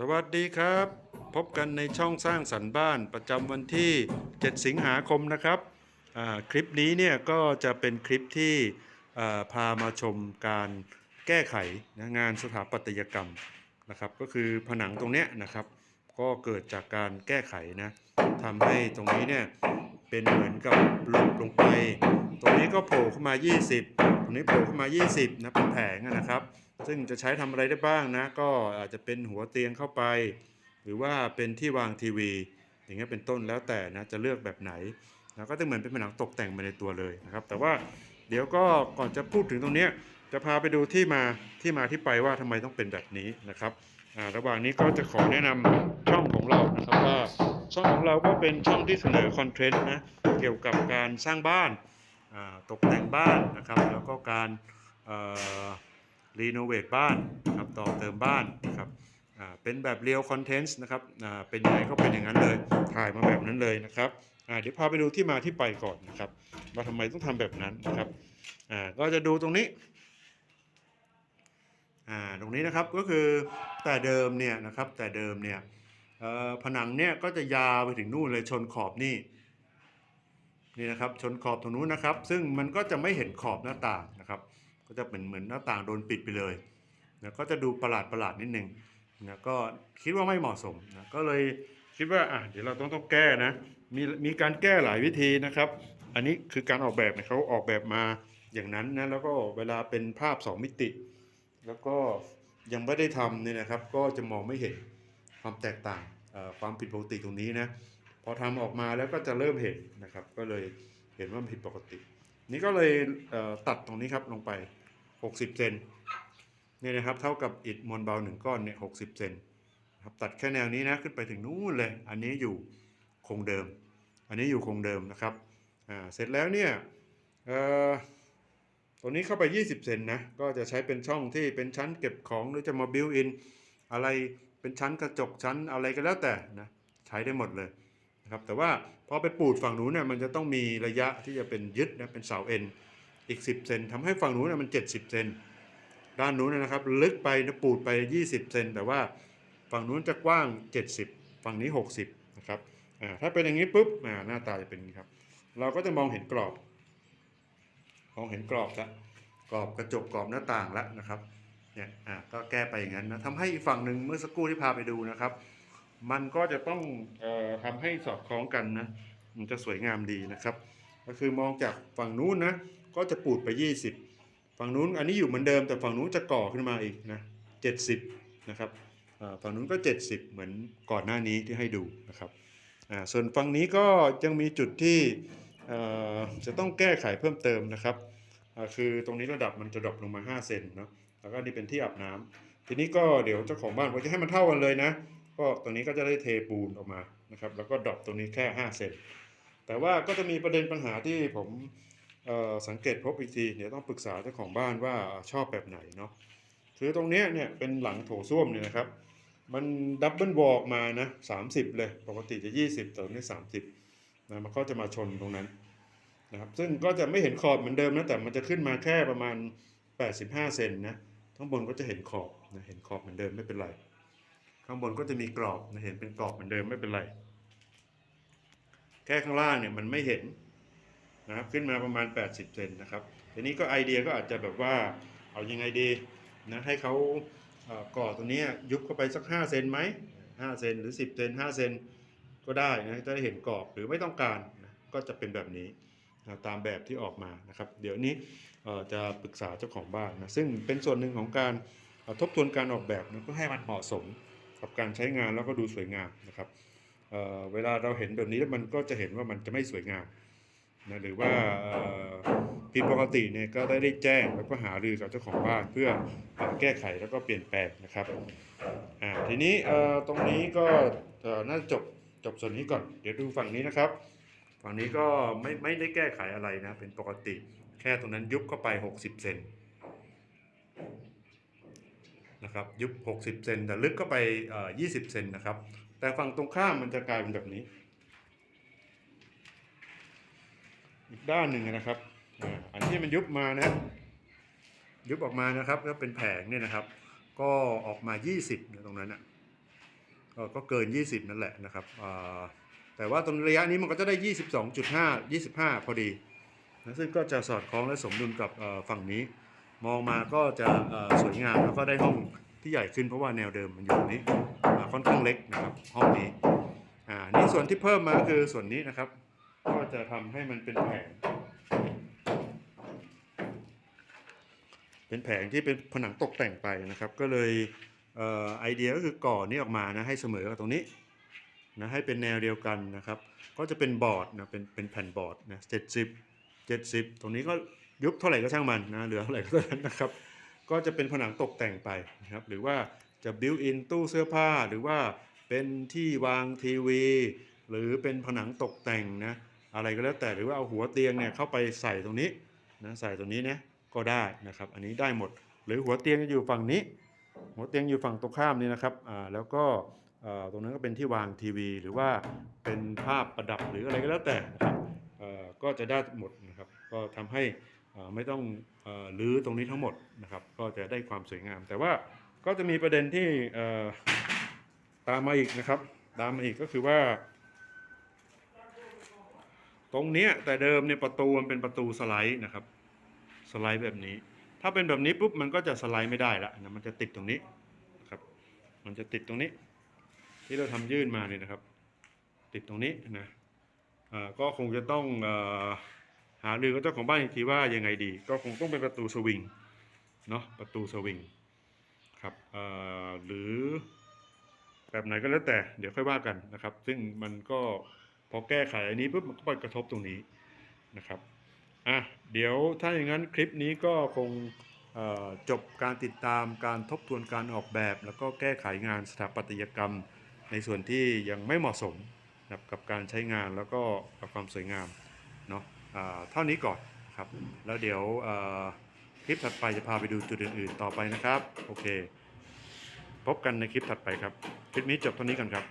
สวัสดีครับ พบกันในช่องสร้างสรรค์บ้านประจำวันที่ 7 สิงหาคมนะครับคลิปนี้เนี่ยก็จะเป็นคลิปที่พามาชมการแก้ไขนะงานสถาปัตยกรรมนะครับ ก็คือผนังตรงเนี้ยนะครับ ก็เกิดจากการแก้ไขนะทำให้ตรงนี้เนี่ยเป็นเหมือนกับหลุดลงไป ตรงนี้ก็โผล่ขึ้นมา 20 ตรงนี้โผล่ขึ้นมา 20นะเป็นแผงนะครับ ซึ่งจะใช้ทำอะไรได้บ้างนะ ก็อาจจะเป็นหัวเตียงเข้าไป หรือว่าเป็นที่วางทีวี อย่างเงี้ยเป็นต้นแล้วแต่นะจะเลือกแบบไหนนะก็จะเหมือนเป็นผนังตกแต่งไปในตัวเลยนะครับ แต่ว่าเดี๋ยวก็ก่อนจะพูดถึงตรงนี้จะพาไปดูที่มาที่มาที่ไปว่าทำไมต้องเป็นแบบนี้นะครับระหว่างนี้ก็จะขอแนะนำช่องของเรานะครับว่าช่องของเราก็เป็นช่องที่เสนอคอนเทนต์นะเกี่ยวกับการสร้างบ้าน ตกแต่งบ้านนะครับ แล้วก็การรีโนเวทบ้านนะครับต่อเติมบ้านนะครับเป็นแบบเรียลคอนเทนต์นะครับเป็นยังไงก็เป็นอย่างนั้นเลย ถ่ายมาแบบนั้นเลยนะครับเดี๋ยวพาไปดูที่มาที่ไปก่อนนะครับว่าทำไมต้องทำแบบนั้นนะครับก็จะดูตรงนี้ตรงนี้นะครับก็คือแต่เดิมเนี่ยนะครับแต่เดิมเนี่ยผนังเนี่ยก็จะยาวไปถึงนู่นเลยชนขอบนี่ นี่นะครับชนขอบตรงนู้นนะครับ ซึ่งมันก็จะไม่เห็นขอบหน้าต่างนะครับ ก็จะเป็นเหมือนหน้าต่างโดนปิดไปเลยนะก็จะดูประหลาดประหลาดนิดนึงนะก็คิดว่าไม่เหมาะสมนะก็เลยคิดว่าอะเดี๋ยวเราต้องต้องแก้นะมีมีการแก้หลายวิธีนะครับ อันนี้คือการออกแบบเนี่ยเขาออกแบบมาอย่างนั้นนะแล้วก็เวลาเป็นภาพ 2 มิติ แล้วก็ยังไม่ได้ทำเนี่ยนะครับ ก็จะมองไม่เห็นความแตกต่างความผิดปกติตรงนี้นะ พอทำออกมาแล้วก็จะเริ่มเห็นนะครับ ก็เลยเห็นว่าผิดปกติ นี่ก็เลยเตัดตรงนี้ครับลงไป 60เซนเนี่ยนะครับเท่ากับอิฐมวลเบาหนึ่งก้อนเนี่ย60เซนครับตัดแค่แนวนี้นะขึ้นไปถึงนู้นเลย อันนี้อยู่คงเดิม อันนี้อยู่คงเดิมนะครับอ่าเสร็จแล้วเนี่ยตรงนี้เข้าไป 20 เซนนะ ก็จะใช้เป็นช่องที่เป็นชั้นเก็บของหรือจะมาบิวอินอะไรเป็นชั้นกระจกชั้นอะไรก็แล้วแต่นะ ใช้ได้หมดเลย นะครับแต่ว่าพอไปปูดฝั่งนู้นเนี่ยมันจะต้องมีระยะที่จะเป็นยึดนะเป็นเสาเอ็นอีก 10 เซนทำให้ฝั่งนู้นเนี่ยมัน 70 เซนด้านนู้นเนยนะครับ ลึกไปนะปูดไป 20 เซนแต่ว่าฝั่งนู้นจะกว้าง 70 ฝั่งนี้ 60 นะครับถ้าเป็นอย่างนี้ปุ๊บหน้าตาจะเป็นอย่างนี้ครับ เราก็จะมองเห็นกรอบ มองเห็นกรอบละกรอบกระจกกรอบหน้าต่างแล้วนะครับเนี่ยอ่าก็แก้ไปอย่างนั้นนะทำให้อีกฝั่งหนึ่งเมื่อสักครู่ที่พาไปดูนะครับ มันก็จะต้องออทำให้สอดคล้องกันนะ มันจะสวยงามดีนะครับ ก็คือมองจากฝั่งนู้นนะ ก็จะปูดไป 20 ฝั่งนู้นอันนี้อยู่เหมือนเดิมแต่ฝั่งนู้นจะก่อขึ้นมาอีกนะ70 นะครับฝั่งนู้นก็ 70 เหมือนก่อนหน้านี้ที่ให้ดูนะครับ ส่วนฝั่งนี้ก็ยังมีจุดที่จะต้องแก้ไขเพิ่มเติมนะครับ คือตรงนี้ระดับมันจะดรอปลงมา 5 เซนเนาะ แล้วก็นี่เป็นที่อาบน้ำทีนี้ก็เดี๋ยวเจ้าของบ้านก็จะให้มันเท่ากันเลยนะ ก็ตรงนี้ก็จะได้เทปูนออกมานะครับ แล้วก็ดรอปตรงนี้แค่5เซนแต่ว่าก็จะมีประเด็นปัญหาที่ผมสังเกตพบอีกทีเดี๋ยวต้องปรึกษาเจ้าของบ้านว่าชอบแบบไหนเนาะคือตรงนี้เนี่ยเป็นหลังโถส้วมเนี่ยนะครับ มันดับเบิลวอลมานะ30เลย ปกติจะ 20แต่ตรงนี้ 30นะมันก็จะมาชนตรงนั้นนะครับซึ่งก็จะไม่เห็นขอบเหมือนเดิมนะแต่มันจะขึ้นมาแค่ประมาณ 85 เซนนะข้างบนก็จะเห็นขอบนะเห็นขอบเหมือนเดิมไม่เป็นไร ข้างบนก็จะมีกรอบเห็นเป็นกรอบเหมือนเดิมไม่เป็นไร แค่ข้างล่างเนี่ยมันไม่เห็นนะครับขึ้นมาประมาณ 80เซนนะครับทีนี้ก็ไอเดียก็อาจจะแบบว่าเอายังไงดีนะให้เขาเก่อตัวนี้ยุบเข้าไปสัก5เซนไหม5เซนหรือ 10เซน5เซนก็ได้นะจะได้เห็นกรอบหรือไม่ต้องการนะก็จะเป็นแบบนี้นะตามแบบที่ออกมานะครับ เดี๋ยวนี้จะปรึกษาเจ้าของบ้านนะซึ่งเป็นส่วนหนึ่งของการทบทวนการออกแบบนะเพื่อให้มันเหมาะสม กับการใช้งานแล้วก็ดูสวยงามนะครับเเวลาเราเห็นแบบนี้แล้วมันก็จะเห็นว่ามันจะไม่สวยงามนะหรือว่าผิดปกติเนี่ยก็ได้ได้แจ้งแล้วก็หารือกับเจ้าของบ้านเพื่อเอ่อแก้ไขแล้วก็เปลี่ยนแปลงนะครับทีนี้ตรงนี้ก็น่าจะจบจบส่วนนี้ก่อน เดี๋ยวดูฝั่งนี้นะครับ ฝั่งนี้ก็ไม่ไม่ได้แก้ไขอะไรนะเป็นปกติ แค่ตรงนั้นยุบเข้าไป 60 เซน นะครับยุบ 60 เซนแต่ลึกเข้าไปเอ่อ20 เซนนะครับ แต่ฝั่งตรงข้ามมันจะกลายเป็นแบบนี้ อีกด้านหนึ่งนะครับอันที่มันยุบมานะ ยุบออกมานะครับก็เป็นแผงเนี่ยนะครับ ก็ออกมา 20นี่ยตรงนั้นอะก็ก็เกิน 20 นั่นแหละนะครับแต่ว่าตรงระยะนี้มันก็จะได้ 22.5 25 พอดีนะซึ่งก็จะสอดคล้องและสมดุลกับฝั่งนี้ มองมาก็จะสวยงามแล้วก็ได้ห้อง ที่ใหญ่ขึ้นเพราะว่าแนวเดิมมันอยู่ตรงนี้ค่อนข้างเล็กนะครับ ห้องนี้อ่านี่ส่วนที่เพิ่มมาก็คือส่วนนี้นะครับ ก็จะทำให้มันเป็นแผง เป็นแผงที่เป็นผนังตกแต่งไปนะครับ ก็เลยเออไอเดียก็คือก่อนี่ออกมานะให้เสมอกับตรงนี้นะให้เป็นแนวเดียวกันนะครับ ก็จะเป็นบอร์ดนะเป็นเป็นแผ่นบอร์ดนะเจ็ดสิบเจ็ดสิบตรงนี้ก็ยุบเท่าไหร่ก็ช่างมันนะเหลือเท่าไหร่ก็เท่านั้นนะครับ ก็จะเป็นผนังตกแต่งไปนะครับ หรือว่าจะบิวอินตู้เสื้อผ้า หรือว่าเป็นที่วางทีวี หรือเป็นผนังตกแต่งนะ อะไรก็แล้วแต่ หรือว่าเอาหัวเตียงเนี่ยเข้าไปใส่ตรงนี้นะ ใส่ตรงนี้เนี่ยก็ได้นะครับ อันนี้ได้หมด หรือหัวเตียงจะอยู่ฝั่งนี้ หัวเตียงอยู่ฝั่งตรงข้ามนี่นะครับ อ่า แล้วก็อ่อตรงนั้นก็เป็นที่วางทีวี หรือว่าเป็นภาพประดับหรืออะไรก็แล้วแต่นะครับเอ่อก็จะได้หมดนะครับ ก็ทำให้ ไม่ต้องรื้อตรงนี้ทั้งหมดนะครับ ก็จะได้ความสวยงาม แต่ว่าก็จะมีประเด็นที่ตามมาอีกนะครับ ตามมาอีกก็คือว่า ตรงนี้แต่เดิมเนี่ยประตูมันเป็นประตูสไลด์นะครับ สไลด์แบบนี้ ถ้าเป็นแบบนี้ปุ๊บมันก็จะสไลด์ไม่ได้ละนะมันจะติดตรงนี้นะครับ มันจะติดตรงนี้ ที่เราทำยื่นมาเนี่ยนะครับ ติดตรงนี้นะก็คงจะต้องอ รือกับเจ้าของบ้านอีกทีว่ายังไงดี ก็คงต้องเป็นประตูสวิงเนาะประตูสวิงครับหรือแบบไหนก็แล้วแต่เดี๋ยวค่อยว่ากันนะครับ ซึ่งมันก็พอแก้ไขอันนี้ปุ๊บมันก็ไปกระทบตรงนี้นะครับอะเดี๋ยวถ้าอย่างนั้นคลิปนี้ก็คงจบการติดตามการทบทวนการออกแบบ แล้วก็แก้ไขงานสถาปัตยกรรม ในส่วนที่ยังไม่เหมาะสมกับการใช้งานแล้วก็กับความสวยงามเนาะ เท่านี้ก่อนครับแล้วเดี๋ยวคลิปถัดไปจะพาไปดูจุดอื่นๆต่อไปนะครับ โอเค พบกันในคลิปถัดไปครับ คลิปนี้จบเท่านี้กันครับ